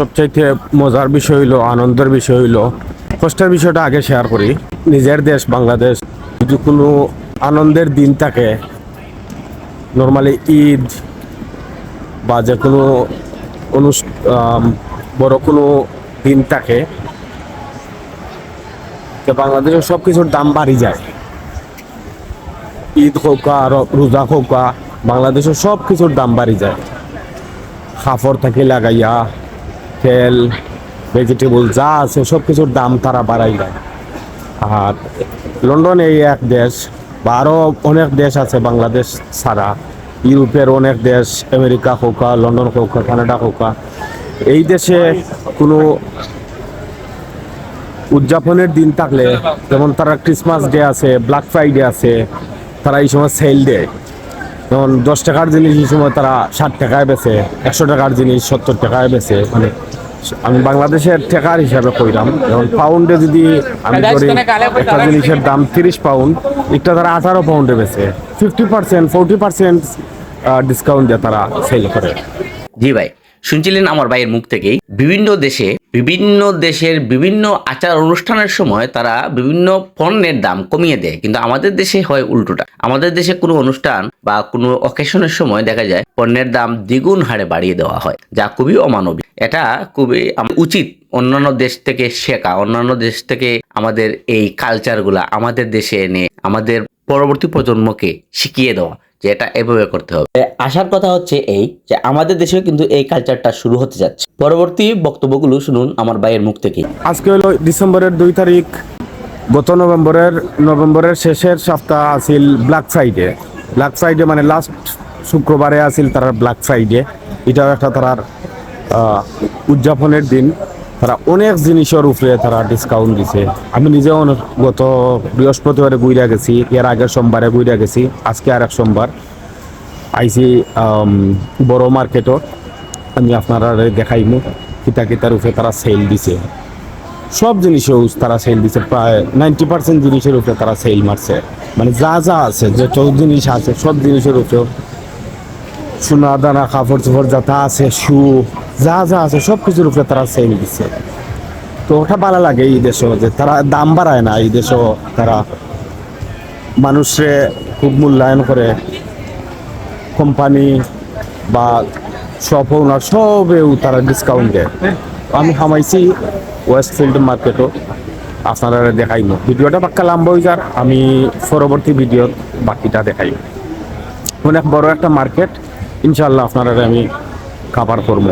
সবচাইতে মজার বিষয় হইল আনন্দের বিষয় হইল কষ্টের বিষয়টা আগে শেয়ার করি। নিজের দেশ বাংলাদেশ যদি কোনো আনন্দের দিন থাকে নর্মালি ঈদ বা যে কোনো অনুষ্ঠা আম, বড় কোনো দিন থাকে তো বাংলাদেশের সব কিছুর দাম বাড়ি যায়। ঈদ হোক রোজা হোক বাংলাদেশের সব কিছুর দাম বাড়ি যায়। খাফর থেকে লাগাইয়া তেল ভেজিটেবল যা আছে সব কিছুর দাম তারা বাড়াই দেয়। আর লন্ডন এই এক দেশ বা আরও অনেক দেশ আছে বাংলাদেশ ছাড়া, ইউরোপের অনেক দেশ, আমেরিকা হোক, লন্ডন হোক, কানাডা হোক। এই দেশে কোনো উদযাপনের দিন থাকলে, যেমন তারা ক্রিসমাস ডে আছে ব্ল্যাক ফ্রাইডে আছে, তারা এই সময় সেল দেয়। যেমন দশ টাকার জিনিস এই সময় তারা ষাট টাকায় বেছে একশো টাকার জিনিস সত্তর টাকায় বেছে মানে আমি বাংলাদেশের টেকার হিসাবে কইলাম যেমন পাউন্ডে যদি আমি করি একটা জিনিসের দাম তিরিশ পাউন্ড একটা তারা আঠারো পাউন্ডে বেছে fifty percent forty percent discount দিয়ে তারা সেল করে। জি ভাই। শুনছিলেন আমার ভাইয়ের মুখ থেকেই, বিভিন্ন দেশে, বিভিন্ন দেশের বিভিন্ন আচার অনুষ্ঠানের সময় তারা বিভিন্ন পণ্যের দাম কমিয়ে দেয়। কিন্তু আমাদের দেশে হয় উল্টোটা। আমাদের দেশে কোনো অনুষ্ঠান বা কোনো অকেশনের সময় দেখা যায় পণ্যের দাম দ্বিগুণ হারে বাড়িয়ে দেওয়া হয়, যা খুবই অমানবিক। এটা খুবই উচিত অন্যান্য দেশ থেকে শেখা, অন্যান্য দেশ থেকে আমাদের এই কালচারগুলা আমাদের দেশে এনে আমাদের পরবর্তী প্রজন্মকে শিখিয়ে দেওয়া। যে এটা এভাবে করতে হবে। আসার কথা হচ্ছে এই যে আমাদের দেশেও কিন্তু এই কালচারটা শুরু হতে যাচ্ছে। পরবর্তী বক্তব্যগুলো শুনুন আমার ভাইয়ের মুখ থেকে। আজকে হলো ডিসেম্বরের দুই তারিখ গত নভেম্বরের নভেম্বরের শেষের সপ্তাহ আছিল ব্ল্যাক ফ্রাইডে ব্ল্যাক ফ্রাইডে মানে লাস্ট শুক্রবারে আছিল তার ব্ল্যাক ফ্রাইডে এটাও একটা তার আহ, উদযাপনের দিন। তারা অনেক জিনিসের উপরে তারা ডিসকাউন্ট দিছে। আমি অনেক- গত বৃহস্পতিবারে গুইরা গেছি, এর আগের সোমবারে গুইরা গেছি, আজকে আর এক সোমবার। আইসি বড় মার্কেটও। আমি আপনারা দেখাইমু, কিতা কিতার উপরে তারা সেল দিছে। সব জিনিসেও তারা সেল দিছে, প্রায় নাইনটি পার্সেন্ট জিনিসের উপরে তারা সেল মারছে। মানে যা যা আছে, যত জিনিস আছে, সব জিনিসের উপরে সোনা দানা কাপড় চোপড় যাতা আছে, শু, যা যা আছে সব কিছুর উপরে তারা সেল দিচ্ছে তো ওটা ভালো লাগে এই দেশও যে তারা দাম বাড়ায় না, এই দেশও তারা মানুষে খুব মূল্যায়ন করে। কোম্পানি বা শপ ওনার সবেও তারা ডিসকাউন্ট দেয়। আমি হামাইছি ওয়েস্টফিল্ড মার্কেটও আপনারা দেখাইব। ভিডিওটা বাক্কা লম্বা হয়ে যার আমি পরবর্তী ভিডিও বাকিটা দেখাইব। অনেক বড় একটা মার্কেট ইনশাল্লাহ আপনারা আমি কাভার করব।